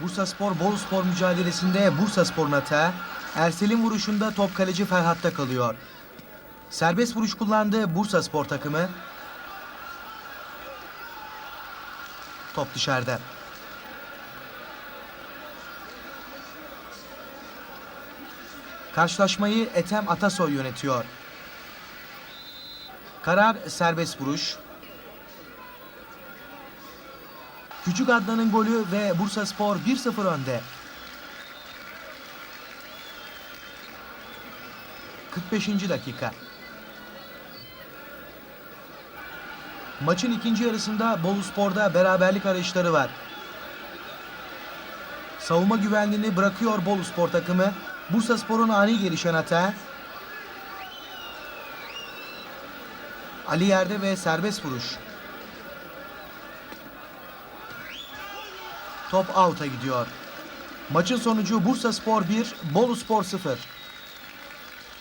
Bursa Spor Bolu Spor mücadelesinde Bursa Spor'un atağı Ersel'in vuruşunda top kaleci Ferhat'ta kalıyor. Serbest vuruş kullandı Bursa Spor takımı. Top dışarıda. Karşılaşmayı Ethem Atasoy yönetiyor. Karar serbest vuruş. Küçük Adnan'ın golü ve Bursa Spor 1-0 önde. 45. dakika. Maçın ikinci yarısında Bolu Spor'da beraberlik arayışları var. Savunma güvenliğini bırakıyor Bolu Spor takımı. Bursa Spor'un ani gelişen hata. Ali yerde ve serbest vuruş. Top out'a gidiyor. Maçın sonucu Bursa Spor 1, Bolu Spor 0.